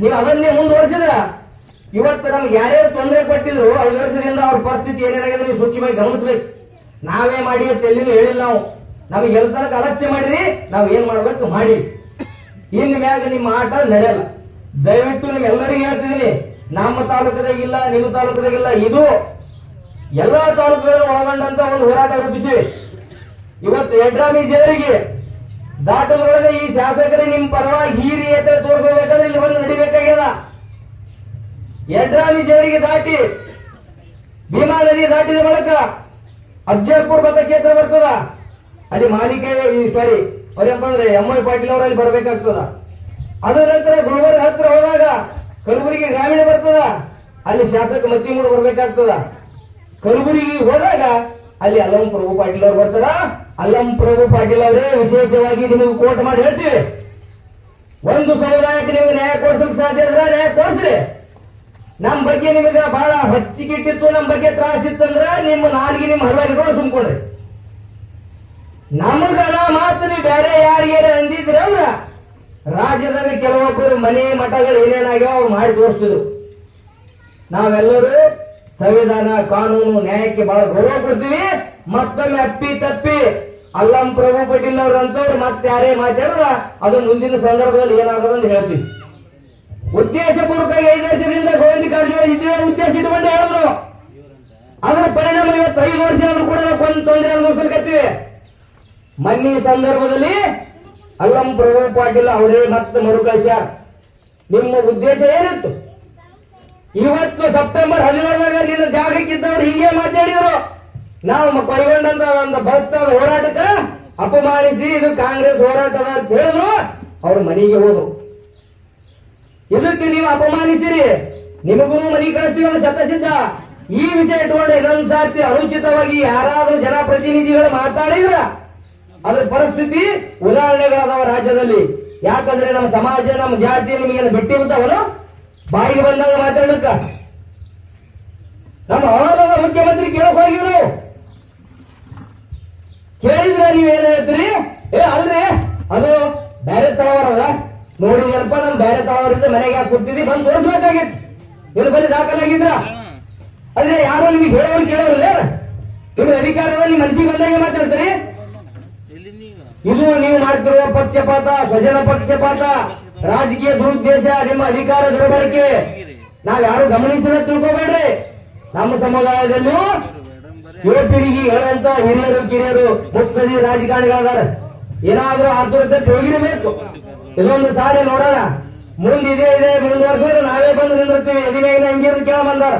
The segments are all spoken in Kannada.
ನೀವು ಅದನ್ನೇ ಮುಂದುವರಿಸಿದ್ರ? ಇವತ್ತು ನಮ್ಗೆ ಯಾರ್ಯಾರು ತೊಂದರೆ ಕೊಟ್ಟಿದ್ರು, ಐದು ವರ್ಷದಿಂದ ಅವ್ರ ಪರಿಸ್ಥಿತಿ ಏನೇನಾಗಿದೆ ನೀವು ಸೂಕ್ಷ್ಮವಾಗಿ ಗಮನಿಸ್ಬೇಕು. ನಾವೇ ಮಾಡಿ ಅಂತ ಎಲ್ಲಿನೂ ಹೇಳಿಲ್ಲ ನಾವು. ನಮಗೆ ಎಲ್ಲ ತನಕ ಅಲಕ್ಷ್ಯ ಮಾಡಿರಿ, ನಾವು ಏನ್ ಮಾಡ್ಬೇಕು ಮಾಡಿ ಇನ್ ಮ್ಯಾಗ ನಿಮ್ಮ ಆಟ ನಡೆಯಲ್ಲ. ದಯವಿಟ್ಟು ನಿಮ್ಮೆಲ್ಲರಿಗೂ ಹೇಳ್ತಿದ್ದೀನಿ, ನಮ್ಮ ತಾಲೂಕದಾಗಿಲ್ಲ ನಿಮ್ಮ ತಾಲೂಕದಾಗಿಲ್ಲ ಇದು ಎಲ್ಲಾ ತಾಲೂಕುಗಳನ್ನು ಒಳಗೊಂಡಂತ ಒಂದು ಹೋರಾಟ ರೂಪಿಸಿವೆ. ಇವತ್ತು ಎಡ್ರಾಮಿ ಜೇರಿಗೆ ದಾಟದ್ರೊಳಗೆ ಈ ಶಾಸಕರು ನಿಮ್ ಪರವಾಗಿ ಹೀರಿ ಎತ್ತ ತೋರಿಸಬೇಕಾದ್ರೆ ಇಲ್ಲಿ ಬಂದು ನಡಿಬೇಕಾಗ್ಯದ? ಯಡ್ರಾಮಿ ಜೇರಿಗೆ ದಾಟಿ, ಭೀಮಾ ನದಿ ದಾಟಿದ ಬಳಿಕ ಮತ ಕ್ಷೇತ್ರ ಬರ್ತದ? ಅಲ್ಲಿ ಮಾಲಿಕೆ ಸಾರಿ ಅವ್ರೇನಂತಂದ್ರೆ ಎಂ ಐ ಪಾಟೀಲ್ ಅವರು ಅಲ್ಲಿ ಬರ್ಬೇಕಾಗ್ತದ? ಅದರ ನಂತರ ಗುಲ್ಬರ್ಗ ಹತ್ರ ಹೋದಾಗ ಕಲಬುರಗಿ ಗ್ರಾಮೀಣ ಬರ್ತದ? ಅಲ್ಲಿ ಶಾಸಕ ಮತ್ತಿಮೂಡು ಬರ್ಬೇಕಾಗ್ತದ? ಕಲಬುರಗಿ ಹೋದಾಗ ಅಲ್ಲಿ ಅಲ್ಲಂ ಪ್ರಭು ಪಾಟೀಲ್ ಅವ್ರು ಬರ್ತಾರ ಅಲ್ಲಂ ಪ್ರಭು ಪಾಟೀಲ್ ಅವರೇ, ವಿಶೇಷವಾಗಿ ನಿಮಗೆ ಕೋಟ್ ಮಾಡಿ ಹೇಳ್ತೀವಿ. ಒಂದು ಸಮುದಾಯಕ್ಕೆ ನಿಮಗೆ ನ್ಯಾಯ ಕೊಡಿಸಲಿಕ್ಕೆ ಸಾಧ್ಯ ಇದ್ರೆ ನ್ಯಾಯ ಕೊಡಿಸ್ರಿ. ನಮ್ಮ ಬಗ್ಗೆ ನಿಮಗೆ ಬಹಳ ಹಚ್ಚಿಕಿಟ್ಟಿತ್ತು ನಮ್ಮ ಬಗ್ಗೆ ತ್ರಾಸಿತ್ತಂದ್ರೆ ನಿಮ್ಮ ನಾಲ್ಗೆ ನಿಮ್ಮ ಇಟ್ಕೊಂಡು ಸುಮ್ಕೊಂಡ್ರಿ. ನಮಗನ ಮಾತು ನೀವು ಬೇರೆ ಯಾರಿಗಾರ ಅಂದಿದ್ರೆ ಅಂದ್ರ ರಾಜ್ಯದಲ್ಲಿ ಕೆಲವೊಬ್ಬರು ಮನೆ ಮಠಗಳು ಏನೇನಾಗ್ಯಾವ ಅವ್ರು ಮಾಡಿ ತೋರಿಸ್ತಿದ್ರು. ನಾವೆಲ್ಲರೂ ಸಂವಿಧಾನ, ಕಾನೂನು, ನ್ಯಾಯಕ್ಕೆ ಬಹಳ ಗೌರವ ಕೊಡ್ತೀವಿ. ಮತ್ತೊಮ್ಮೆ ಅಪ್ಪಿ ತಪ್ಪಿ. ಅಲ್ಲಂ ಪ್ರಭು ಪಟೀಲ್ ಅವ್ರು ಅಂತವ್ರು ಮತ್ತೆ ಯಾರೇ ಮಾತಾಡಿದ್ರ ಅದು ಮುಂದಿನ ಸಂದರ್ಭದಲ್ಲಿ ಏನಾಗದು ಅಂತ ಹೇಳ್ತೀವಿ. ಉದ್ದೇಶಪೂರ್ವಕವಾಗಿ ಐದು ವರ್ಷದಿಂದ ಗೋವಿಂದ ಕಾರಜೋಳ ಇದೇ ಉದ್ದೇಶ ಇಟ್ಕೊಂಡು ಹೇಳಿದ್ರು. ಅದರ ಪರಿಣಾಮ ಇವತ್ತು ಐದು ವರ್ಷ ಆದ್ರೂ ಕೂಡ ನಾವು ಒಂದು ತೊಂದರೆ ಅನುಭವಿಸಲ್ಕತ್ತೀವಿ ಮನ್ನಿ ಸಂದರ್ಭದಲ್ಲಿ ಅಲ್ಲಂ ಪ್ರಭು ಪಾಟೀಲ್ ಅವರೇ ಮತ್ತೆ ಮರುಕಳಿಸ್ಯಾರ. ನಿಮ್ಮ ಉದ್ದೇಶ ಏನಿತ್ತು? ಇವತ್ತು ಸೆಪ್ಟೆಂಬರ್ ಹದಿನೇಳದಾಗ ನಿನ್ನ ಜಾಗಕ್ಕಿದ್ದವ್ರು ಹಿಂಗೆ ಮಾತಾಡಿದ್ರು. ನಾವು ಪರಿಗೊಂಡಂತ ಒಂದು ಭಕ್ತದ ಹೋರಾಟಕ್ಕೆ ಅಪಮಾನಿಸಿ ಇದು ಕಾಂಗ್ರೆಸ್ ಹೋರಾಟ ಅಂತ ಹೇಳಿದ್ರು. ಅವ್ರ ಮನೆಗೆ ಹೋದ್ರು. ಇದಕ್ಕೆ ನೀವು ಅಪಮಾನಿಸಿರಿ. ನಿಮಗೂ ಮನೆ ಕಳಿಸ್ತೀವಲ್ಲ ಶತಸಿದ್ಧ. ಈ ವಿಷಯ ಇಟ್ಕೊಂಡು ಇನ್ನೊಂದ್ ಸಾತಿ ಅನುಚಿತವಾಗಿ ಯಾರಾದ್ರೂ ಜನಪ್ರತಿನಿಧಿಗಳು ಮಾತಾಡಿದ್ರ, ಅದ್ರ ಪರಿಸ್ಥಿತಿ ಉದಾಹರಣೆಗಳದಾವ ರಾಜ್ಯದಲ್ಲಿ. ಯಾಕಂದ್ರೆ ನಮ್ಮ ಸಮಾಜ, ನಮ್ಮ ಜಾತಿ ನಿಮಗೇನು ಬಿಟ್ಟಿ ಬಿದ್ದಾವನು ಬಾಯಿಗೆ ಬಂದಾಗ ಮಾತಾಡಕ್ಕ ನಮ್ಮ ಹವಾಲದ ಮುಖ್ಯಮಂತ್ರಿ ಕೇಳಕ್ ಹೋಗಿರು ನಾವು ಕೇಳಿದ್ರೆ ನೀವೇನ್ ಹೇಳ್ತೀರಿ? ಏ ಅಲ್ರಿ. ಅದು ಬೇರೆ ತಳವರದ ನೋಡಿ ಏನಪ್ಪ ನಮ್ ಬೇರೆ ತಳವರಿಂದ ಮನೆಗೆ ಯಾಕೆ ಕೊಡ್ತೀವಿ ಬಂದು ತೋರಿಸ್ಬೇಕಾಗಿತ್ತು ಏನು ಬರೀ ದಾಖಲಾಗಿದ್ರ? ಅಲ್ಲಿ ಯಾರೋ ನಿಮಗೆ ಹೇಳೋರು ಕೇಳೋರಿಲ್ಲ ನಿಮ್ಗೆ ಅಧಿಕಾರ ನಿಮ್ಮ ಮನಸ್ಸಿಗೆ ಬಂದಾಗ ಮಾತಾಡ್ತೀರಿ? ಇದು ನೀವು ಮಾಡ್ತಿರುವ ಪಕ್ಷಪಾತ ಸ್ವಜನ ಪಕ್ಷಪಾತ. ರಾಜಕೀಯ ದುರುದ್ದೇಶ, ನಿಮ್ಮ ಅಧಿಕಾರ ದುರ್ಬಳಕೆ. ನಾವ್ ಯಾರು ಗಮನಿಸಿದ ತಿಳ್ಕೊಬೇಡ್ರಿ. ನಮ್ಮ ಸಮುದಾಯದಲ್ಲೂ ಯುವ ಪೀಳಿಗೆ ಹೇಳುವಂತ ಹಿರಿಯರು, ಕಿರಿಯರು ಮುತ್ಸದಿ ರಾಜಕಾರಣಿಗಳದಾರ. ಏನಾದ್ರೂ ಆತುರತೆ ಹೋಗಿರಬೇಕು ಇದೊಂದು ಸಾರಿ ನೋಡೋಣ. ಮುಂದೆ ಇದೆ ಮುಂದುವರ್ಸಿದ್ರೆ ನಾವೇ ಬಂದು ನಿಂದಿರ್ತೀವಿ. ಎದಿಮೇಗಿನ ಹೆಂಗಿರು ಕೇಳ ಬಂದಾರ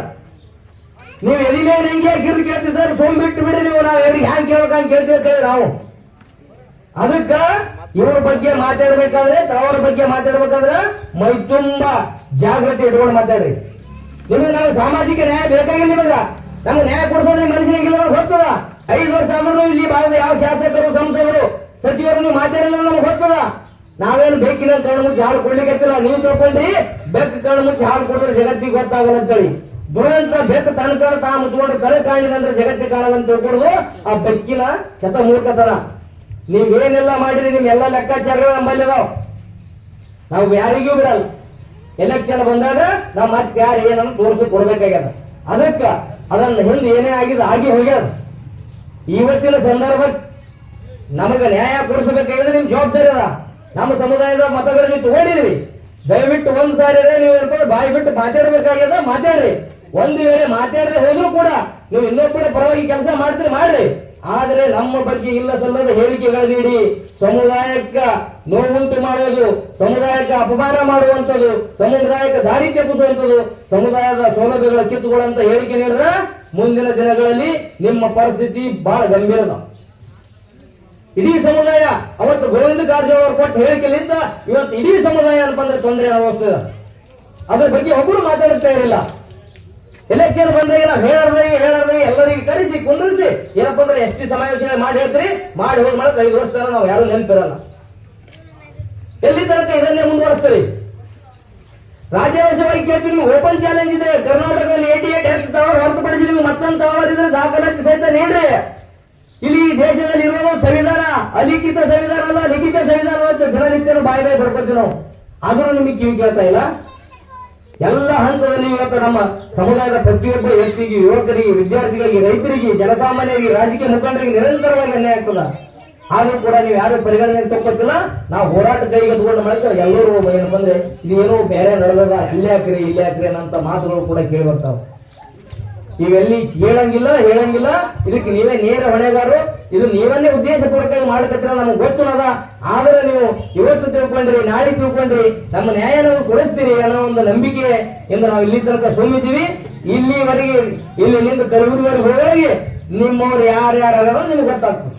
ನೀವು ಎದಿಮೇಗಿನ ಹೆಂಗೆ ಗಿರ್ ಕೇಳ್ತೀವಿ ಸರ್. ಸೋಮ್ ಬಿಟ್ಟು ಬಿಡಿ ನೀವು ನಾವು ಹೆಂಗ್ ಕೇಳ್ಬೇಕಂತ ಕೇಳ್ತೀವಿ ನಾವು. ಅದಕ್ಕ ಇವ್ರ ಬಗ್ಗೆ ಮಾತಾಡ್ಬೇಕಾದ್ರೆ, ತಳವರ ಬಗ್ಗೆ ಮಾತಾಡ್ಬೇಕಾದ್ರೆ ಮೈ ತುಂಬಾ ಜಾಗೃತಿ ಇಟ್ಕೊಂಡು ಮಾತಾಡ್ರಿ. ನಿಮಗೆ ನಮಗೆ ಸಾಮಾಜಿಕ ನ್ಯಾಯ ಬೇಕಾಗಿಲ್ಲ ನಿಮಗ. ನಮ್ಗೆ ನ್ಯಾಯ ಕೊಡಿಸೋದು ನಿಮ್ಮ ಮನುಷ್ಯನಿಗಿಲ್ಲ ಗೊತ್ತದ? ಐದು ವರ್ಷ ಆದ್ರೂ ಇಲ್ಲಿ ಭಾಗದ ಯಾವ ಶಾಸಕರು, ಸಂಸದರು, ಸಚಿವರು ನೀವು ಮಾತಾಡಿಲ್ಲ ನಮ್ಗೆ ಗೊತ್ತದ? ನಾವೇನು ಬೇಕಿಲ್ಲ ಕಣ್ಣು ಮುಚ್ಚಿ ಹಾಲು ಕೊಡ್ಲಿಕ್ಕೆ ನೀವು ತಿಳ್ಕೊಂಡ್ರಿ ಬೆಕ್ಕ ಕಣ್ಣು ಮುಚ್ಚಿ ಹಾಲು ಕೊಡಿದ್ರೆ ಜಗತ್ತಿಗೆ ಗೊತ್ತಾಗಲ್ಲ ಅಂತೇಳಿ ದುರಂತ ಬೆಕ್ಕ ತನ್ನ ಕಣ್ಣು ತಾ ಮುಚ್ಕೊಂಡ್ರೆ ತಲೆ ಕಾಣಿಲ್ಲ ಅಂದ್ರೆ ಜಗತ್ತಿಗೆ ಕಾಣಲ್ಲ ಅಂತ ತಿಳ್ಕೊಳ್ಳೋದು ಆ ಬೆಕ್ಕಿನ ಶತ ಮೂರ್ಖತನ ನೀವೇನೆಲ್ಲ ಮಾಡಿರಿ ನಿಮ್ ಎಲ್ಲ ಲೆಕ್ಕಾಚಾರಗಳು ನಮ್ಮಲ್ಲಿ ಅದಾವ. ನಾವು ಯಾರಿಗೂ ಬಿಡಲ್ಲ. ಎಲೆಕ್ಷನ್ ಬಂದಾಗ ನಾವು ಮತ್ತೆ ಯಾರು ಏನನ್ನು ತೋರಿಸಿ ಕೊಡ್ಬೇಕಾಗ್ಯದ. ಅದಕ್ಕ ಅದನ್ನ ಹಿಂದೆ ಏನೇ ಆಗಿದೆ ಆಗಿ ಹೋಗ್ಯದ. ಇವತ್ತಿನ ಸಂದರ್ಭ ನಮಗ ನ್ಯಾಯ ಕೊಡಿಸಬೇಕಾಗಿದೆ ನಿಮ್ ಜವಾಬ್ದಾರಿ ಅದ. ನಮ್ಮ ಸಮುದಾಯದ ಮತಗಳು ನೀವು ತಗೊಂಡಿರಿ ದಯವಿಟ್ಟು ಒಂದ್ ಸಾರಿ ನೀವು ಬಾಯಿ ಬಿಟ್ಟು ಮಾತಾಡ್ಬೇಕಾಗ್ಯದ, ಮಾತಾಡ್ರಿ. ಒಂದು ವೇಳೆ ಮಾತಾಡದೆ ಹೋದ್ರು ಕೂಡ ನೀವು ಇನ್ನೊಬ್ಬರ ಪರವಾಗಿ ಕೆಲಸ ಮಾಡ್ತೀರಿ, ಮಾಡ್ರಿ. ಆದ್ರೆ ನಮ್ಮ ಬಗ್ಗೆ ಇಲ್ಲ ಸಲ್ಲದ ಹೇಳಿಕೆಗಳು ನೀಡಿ ಸಮುದಾಯಕ್ಕ ನೋವುಂಟು ಮಾಡುವುದು, ಸಮುದಾಯಕ್ಕೆ ಅಪಮಾನ ಮಾಡುವಂಥದ್ದು, ಸಮುದಾಯಕ್ಕೆ ದಾರಿ ತಪ್ಪಿಸುವಂಥದ್ದು, ಸಮುದಾಯದ ಸೌಲಭ್ಯಗಳ ಕಿತ್ತುಕೊಳ್ಳುವಂತ ಹೇಳಿಕೆ ನೀಡಿದ್ರೆ ಮುಂದಿನ ದಿನಗಳಲ್ಲಿ ನಿಮ್ಮ ಪರಿಸ್ಥಿತಿ ಬಹಳ ಗಂಭೀರದ ಇಡೀ ಸಮುದಾಯ, ಅವತ್ತು ಗೋವಿಂದ ಕಾರಜೋಳ ಅವರು ಕೊಟ್ಟ ಹೇಳಿಕೆಲಿಂದ ಇವತ್ತು ಇಡೀ ಸಮುದಾಯ ಅಂತಂದ್ರೆ ತೊಂದರೆ ಅನುಭವಿಸ್ತದೆ ಅದ್ರ ಬಗ್ಗೆ ಒಬ್ಬರು ಮಾತಾಡುತ್ತಾ ಇರಲಿಲ್ಲ ಎಲೆಕ್ಷನ್ ಬಂದಾಗ ನಾವು ಹೇಳರ್ದೆ ಹೇಳರ್ದೆ, ಎಲ್ಲರಿಗೆ ಕರೆಸಿ, ಕುಂದಿರಿಸಿ. ಏನಪ್ಪ ಅಂದ್ರೆ ಎಷ್ಟು ಸಮಾವೇಶಗಳು ಮಾಡಿ ಹೇಳ್ತೀರಿ, ಮಾಡಿ ಹೋಗಿ ಮಾಡಕ್ ಐದು ವರ್ಷ ನಾವು ಯಾರು ನೆನಪಿರಲ್ಲ. ಎಲ್ಲಿ ತನಕ ಇದನ್ನೇ ಮುಂದುವರಿಸ್ತೀರಿ? ಕೇಳ್ತೀವಿ ಕೇಳ್ತೀನಿ ಓಪನ್ ಚಾಲೆಂಜ್ ಇದೆ. ಕರ್ನಾಟಕದಲ್ಲಿ ಏಟಿ ಏಟ್ ಎಕ್ಸ್ ತವರ್ ಹೊರತುಪಡಿಸಿ ನಿಮ್ಗೆ ಮತ್ತೊಂದು ತವರ್ ಇದ್ರೆ ದಾಖಲಾತಿ ಸಹಿತ ನೀಡ್ರಿ. ಇಲ್ಲಿ ದೇಶದಲ್ಲಿ ಇರೋದು ಸಂವಿಧಾನ, ಅಲಿಖಿತ ಸಂವಿಧಾನ ಅಲ್ಲ, ಲಿಖಿತ ಸಂವಿಧಾನ ಅಂತ ದಿನನಿತ್ಯ ಬಾಯಿ ಬಾಯಿ ಬರ್ಕೊತೀವಿ ನಾವು. ಆದ್ರೂ ನಿಮಗೆ ಕಿವಿ ಕೇಳ್ತಾ ಇಲ್ಲ? ಎಲ್ಲ ಹಂತದಲ್ಲಿ ಇವತ್ತು ನಮ್ಮ ಸಮುದಾಯದ ಪ್ರತಿಯೊಬ್ಬ ವ್ಯಕ್ತಿಗೆ, ಯುವಕರಿಗೆ, ವಿದ್ಯಾರ್ಥಿಗಳಿಗೆ, ರೈತರಿಗೆ, ಜನಸಾಮಾನ್ಯರಿಗೆ, ರಾಜಕೀಯ ಮುಖಂಡರಿಗೆ ನಿರಂತರವಾಗಿ ಅನ್ಯಾಯ ಆಗ್ತದ. ಆದ್ರೂ ಕೂಡ ನೀವು ಯಾರು ಪರಿಗಣನೆ ತಗೋತಿಲ್ಲ ನಾವು ಹೋರಾಟ ಕೈಗೆ ಮಾಡ್ತೀವಿ. ಎಲ್ಲರೂ ಏನಪ್ಪ ಅಂದ್ರೆ ಇದು ಏನೋ ಬೇರೆ ನಡೆದದ ಇಲ್ಲೇ ಹಾಕ್ರಿ ಇಲ್ಲೇ ಹಾಕ್ರಿ ಅನ್ನೋ ಮಾತುಗಳು ಕೂಡ ಕೇಳಿ ಬರ್ತಾವ. ಇವೆಲ್ಲಿ ಕೇಳಂಗಿಲ್ಲ ಹೇಳಂಗಿಲ್ಲ, ಇದಕ್ಕೆ ನೀವೇ ನೇರ ಹೊಣೆಗಾರರು. ಇದು ನೀವನ್ನೇ ಉದ್ದೇಶಪೂರ್ವಕವಾಗಿ ಮಾಡಕತ್ತಿರ ನಮ್ಗೆ ಗೊತ್ತದ ಆದ್ರೆ ನೀವು ಇವತ್ತು ತಿಳ್ಕೊಂಡ್ರಿ, ನಾಳೆ ತಿಳ್ಕೊಂಡ್ರಿ, ನಮ್ಮ ನ್ಯಾಯ ನಾವು ಕೊಡಿಸ್ತೀರಿ ಅನ್ನೋ ಒಂದು ನಂಬಿಕೆ ಇಂದ ನಾವು ಇಲ್ಲಿ ತನಕ ಸುಮ್ಮಿದ್ದೀವಿ. ಇಲ್ಲಿವರೆಗೆ, ಇಲ್ಲಿ ಇಲ್ಲಿಂದ ಕಲಬುರಗಿವರೆಗೆ ಹೋಗಿ ನಿಮ್ಮವ್ರು ಯಾರ್ಯಾರು ನಿಮ್ಗೆ ಗೊತ್ತಾಗ್ತದೆ.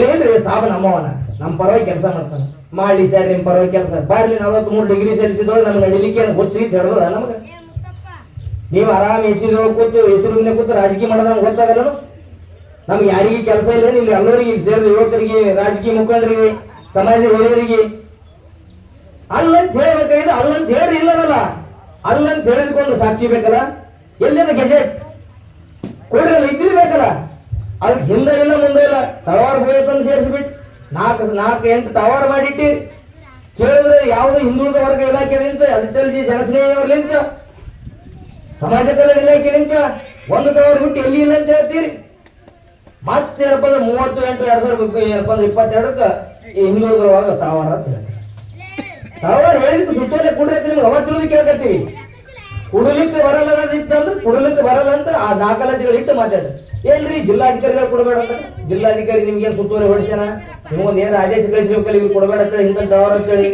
ಏನ್ರಿ ಸಾಬ ನಮ್ಮವನ? ನಮ್ಮ ಪರವಾಗಿ ಕೆಲಸ ಮಾಡ್ತಾನೆ. ಮಾಡ್ಲಿ ಸರ್ ನಿಮ್ಮ ಪರವಾಗಿ ಕೆಲಸ. ಬರ್ಲಿ ನಲವತ್ತ್ ಮೂರು ಡಿಗ್ರಿ ಸೇರಿಸಿದ್ರು ನಮ್ಮ ನಡಿಲಿಕ್ಕೆ ಗೊತ್ತಿಗೆ ಚಡದ ನಮ್ಗೆ? ನೀವು ಆರಾಮ್ ಎಸಿದೊಳಗೆ ಕೂತು ಎಸಿರುನೆ ಕೂತು ರಾಜಕೀಯ ಮಾಡೋದು ನಮ್ಗೆ ಗೊತ್ತಾಗಲ್ಲ ನಮ್ಗೆ ಯಾರಿಗೆ ಕೆಲಸ ಇಲ್ಲ ಇಲ್ಲಿ ಎಲ್ಲರಿಗೆ ಸೇರಿದ ಯುವಕರಿಗೆ, ರಾಜಕೀಯ ಮುಖಂಡರಿಗೆ, ಸಮಾಜ ಹಿರಿಯರಿಗೆ ಅಲ್ಲಂತ ಹೇಳ್ಬೇಕಾಗಿದೆ ಅಲ್ಲಂತ ಹೇಳ್ರಿ ಇಲ್ಲದಲ್ಲ. ಅಲ್ಲಂತ ಹೇಳಿದಕ್ಕೊಂದು ಸಾಕ್ಷಿ ಬೇಕಲ್ಲ? ಎಲ್ಲಿಂದ ಗೆಜೆಟ್? ಕೊಡ್ರಲ್ಲ, ಇದ್ದಿರ್ಬೇಕಲ್ಲ. ಅದಕ್ಕೆ ಹಿಂದೆ ಇಲ್ಲ ಮುಂದೆ ಇಲ್ಲ ತಳವಾರ ಹೋಗತ್ತಂದು ಸೇರಿಸ್ಬಿಟ್ಟು ನಾಲ್ಕು ನಾಲ್ಕು, ಎಂಟು ತವಾರ ಮಾಡಿಟ್ಟಿ, ಕೇಳಿದ್ರೆ ಯಾವುದೋ ಹಿಂದುಳಿದ ವರ್ಗ ಇಲಾಖೆಲಿಂತ ಅದಿಟಲ್ಜಿ ಜನಸ್ನೇಹಿಯವ್ರಲಿಂತ ಸಮಾಜ ಕಲ್ಯಾಣ ಇಲಾಖೆಲಿಂತ ಒಂದು ಕಡೆ ಬಿಟ್ಟು ಎಲ್ಲಿ ಇಲ್ಲ ಅಂತ ಹೇಳ್ತೀರಿ? ಮತ್ತೇನಪ್ಪ ಅಂದ್ರೆ ಮೂವತ್ತು ಎಂಟು ಎರಡ್ ಸಾವಿರದ ಏನಪ್ಪ ಅಂದ್ರೆ ಇಪ್ಪತ್ತೆರಡಕ್ಕೆ ಈ ಹಿಂದುಳಿದ ವರ್ಗ ತಳವಾರ ಅಂತ ಹೇಳ್ತಾರೆ. ತಳವಾರ ಹೇಳಿದ್ದು ಸುಟ್ಟಲ್ಲೇ ಕುಡ್ರೈತಿ ನಿಮ್ಗೆ ಅವತ್ತು ತಿಳಿದು ಕೇಳ್ಕತ್ತೀವಿ ಕುಡಲಿಕ್ಕೆ ಬರಲ್ಲ ಅನ್ನೋದಿತ್ತಂದ್ರೆ ಕುಡಲಿಕ್ಕೆ ಬರಲ್ಲ ಅಂತ ಆ ದಾಖಲಾತಿಗಳು ಇಟ್ಟು ಮಾತಾಡ್ರಿ. ಏನ್ರಿ ಜಿಲ್ಲಾಧಿಕಾರಿಗಳು ಕೊಡಬೇಡ ಅಂತ? ಜಿಲ್ಲಾಧಿಕಾರಿ ನಿಮ್ಗೆ ಏನ್ ಸುತ್ತೋಲೆ ಹೊಡಿಸ್ಯಾನ? ನಿಮ್ಗೊಂದು ಏನ್ ಆದೇಶ ಕಳಿಸ್ಬೇಕಲ್ಲ ಇವ್ರು ಕೊಡಬೇಡ ಅಂತೇಳಿ ತಳವಾರ ಅಂತ ಹೇಳಿ.